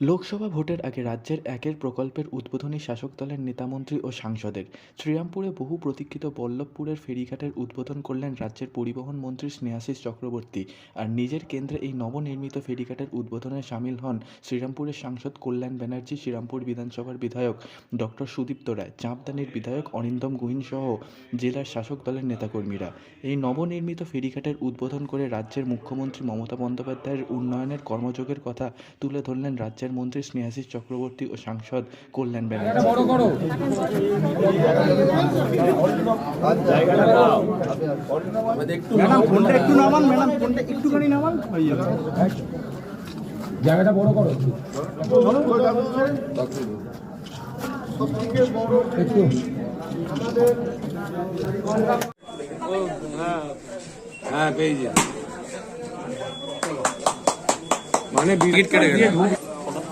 লোকসভা ভোটের আগে রাজ্যের একের প্রকল্পের উদ্বোধনী শাসক দলের নেতামন্ত্রী ও সাংসদের শ্রীরামপুরে বহু প্রতীক্ষিত বল্লভপুরের ফেরিঘাটের উদ্বোধন করলেন রাজ্যের পরিবহন মন্ত্রী স্নেহাশিস চক্রবর্তী আর নিজের কেন্দ্রে এই নবনির্মিত ফেরিঘাটের উদ্বোধনে সামিল হন শ্রীরামপুরের সাংসদ কল্যাণ ব্যানার্জি, শ্রীরামপুর বিধানসভার বিধায়ক ডক্টর সুদীপ্ত রায়, চাঁপদানির বিধায়ক অরিন্দম গুহিন সহ জেলার শাসক দলের নেতাকর্মীরা। এই নবনির্মিত ফেরিঘাটের উদ্বোধন করে রাজ্যের মুখ্যমন্ত্রী মমতা বন্দ্যোপাধ্যায়ের উন্নয়নের কর্মযোগের কথা তুলে ধরলেন রাজ্যের মন্ত্রী স্নেহাশিস চক্রবর্তী ও সাংসদ কল্যাণ ব্যানার্জি। ম্যাডাম ফোনটা একটু নামান ম্যাডাম ফোনটা একটুখানি নামান। হয়ে যাবে জায়গাটা বড় করো। একটু হ্যাঁ পেয়েছি মানে বিকেট কেটে গেছে।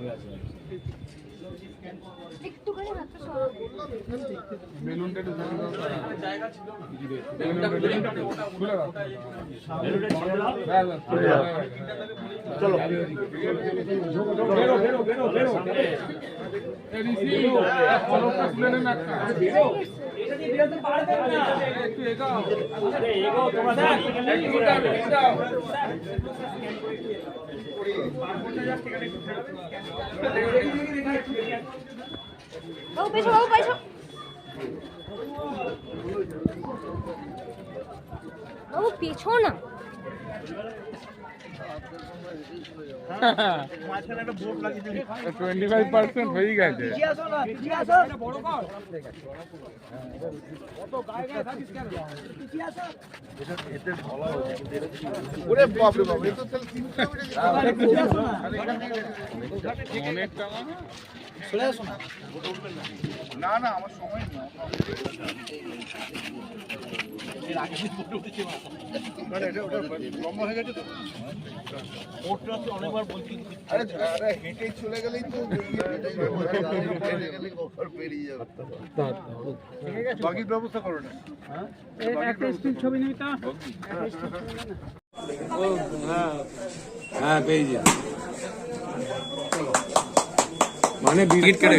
দাও। বেরো, বেরো, বেরো, বেরো। একটা। এগাও। উল্টাও। বাবু পেছো বাবু না? লাগিয়ে দিবি 25% হয়ে গেছে। না? না। আমার সময় না মানে এটা ওটা লম্বা হয়ে গেছে তো? বোর্ডটা তো অনেকবার বলছি। আরে আরে হেঁটেই চলে গেলেই তো হেঁটে গেলেই ওপর পেরিয়ে যাবে বাকির ব্যবস্থা করো না। একটা স্টিল ছবি নেই তা? হ্যাঁ পেয়েছি মানে বিকেট কেটে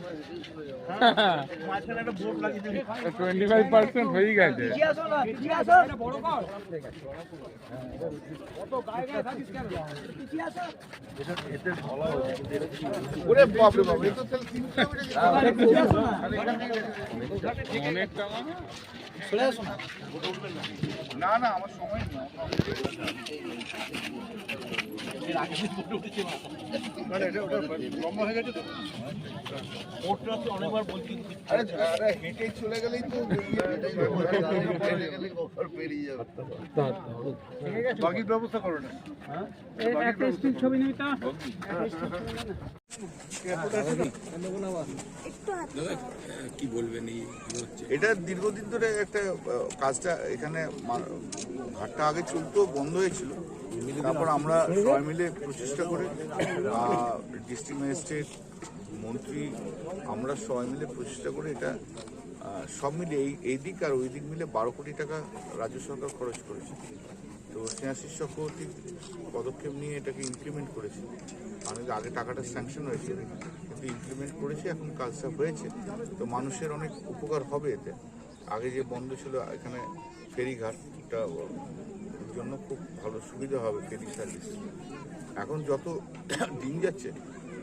টোয়েন্টি ফাইভ পার্সেন্ট হয়ে গেছে না? না না আমার সময় নেই। মানে এটা ওটা লম্বা হয়ে গেছে তো। চলে গেলেই তো ব্যবস্থা না নেই তা এটা দীর্ঘদিন ধরে একটা কাজটা এখানে ঘাটটা আগে চলতো বন্ধ হয়েছিল তারপর আমরা সবাই মিলে প্রচেষ্টা করে ডিস্ট্রিক্ট ম্যাজিস্ট্রেট মন্ত্রী, আমরা সবাই মিলে প্রচেষ্টা করে এটা সব মিলে এই এই দিক আর ওই দিক মিলে বারো কোটি টাকা রাজ্য সরকার খরচ করেছে। তো স্নেহাশিস চক্রবর্তী পদক্ষেপ নিয়ে এটাকে ইমপ্লিমেন্ট করেছে। অনেক আগে টাকাটা স্যাংশন হয়েছে, কিন্তু ইমপ্লিমেন্ট করেছে, এখন কাজটা হয়েছে। তো মানুষের অনেক উপকার হবে এতে। আগে যে বন্ধ ছিল, এখানে ফেরিঘাটটা জন্য খুব ভালো সুবিধা হবে ফেরি সার্ভিস। এখন যত দিন যাচ্ছে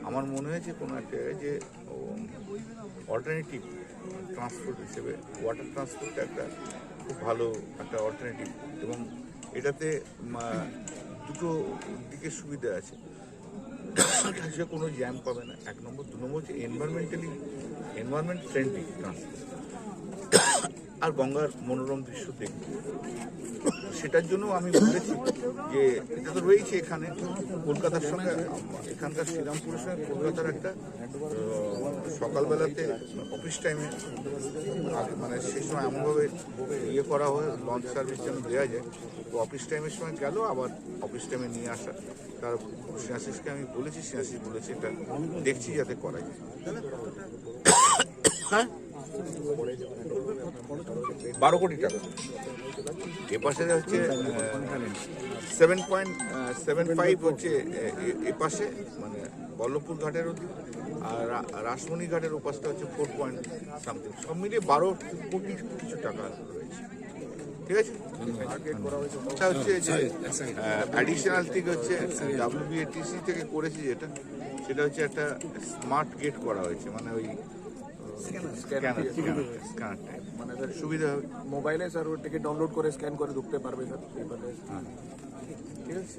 আমার মনে হয়েছে কোনো একটা যে অল্টারনেটিভ ট্রান্সপোর্ট হিসেবে ওয়াটার ট্রান্সপোর্টটা একটা খুব ভালো একটা অল্টারনেটিভ এবং এটাতে দুটো দিকে সুবিধা আছে। সে কোনো জ্যাম পাবে না। এক নম্বর। দু নম্বর হচ্ছে এনভায়রনমেন্টালি এনভায়রনমেন্ট ফ্রেন্ডলি ট্রান্সপোর্ট আর গঙ্গার মনোরম দৃশ্য দেখবে। সেটার জন্য আমি বলেছি যে এটা তো রয়েছে এখানে। কলকাতার সঙ্গে এখানকার শ্রীরামপুরের সঙ্গে কলকাতার একটা সকালবেলাতে অফিস টাইমে মানে সেই সময় এমনভাবে ইয়ে করা হয় লঞ্চ সার্ভিস যেন দেওয়া যায়। তো অফিস টাইমের সময় গেল, আবার অফিস টাইমে নিয়ে আসা। তার সিনাসিসকে আমি বলেছি, সিনাসিস বলেছি এটা দেখছি যাতে করা যায়। হ্যাঁ? বারো কোটি টাকা। এপাশে হচ্ছে সেভেন পয়েন্ট সেভেন ফাইভ হচ্ছে এ- এপাশে মানে বল্লভপুর ঘাটের ওদিক আর রাসমণি ঘাটের ওপাশটা হচ্ছে ফোর পয়েন্ট সামথিং সব মিলিয়ে বারো কোটি কিছু টাকা রয়েছে। ঠিক আছে? এটা হচ্ছে যে অ্যাডিশনাল থেকে হচ্ছে ডাব্লিউবিএটিসি থেকে করেছি যেটা সেটা হচ্ছে একটা স্মার্ট গেট করা হয়েছে মানে ওই মানে সুবিধা হবে মোবাইলে স্যার ওর টিকিট ডাউনলোড করে স্ক্যান করে ঢুকতে পারবে স্যার ঠিক আছে?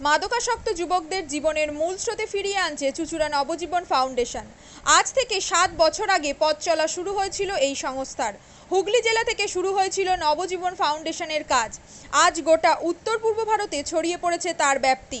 মাদকাসক্ত যুবকদের জীবনের মূল স্রোতে ফিরিয়ে আনছে চুচুড়া নবজীবন ফাউন্ডেশন। আজ থেকে সাত বছর আগে পথ চলা শুরু হয়েছিল এই সংস্থার। হুগলি জেলা থেকে শুরু হয়েছিল নবজীবন ফাউন্ডেশনের কাজ। আজ গোটা উত্তর পূর্ব ভারতে ছড়িয়ে পড়েছে তার ব্যাপ্তি।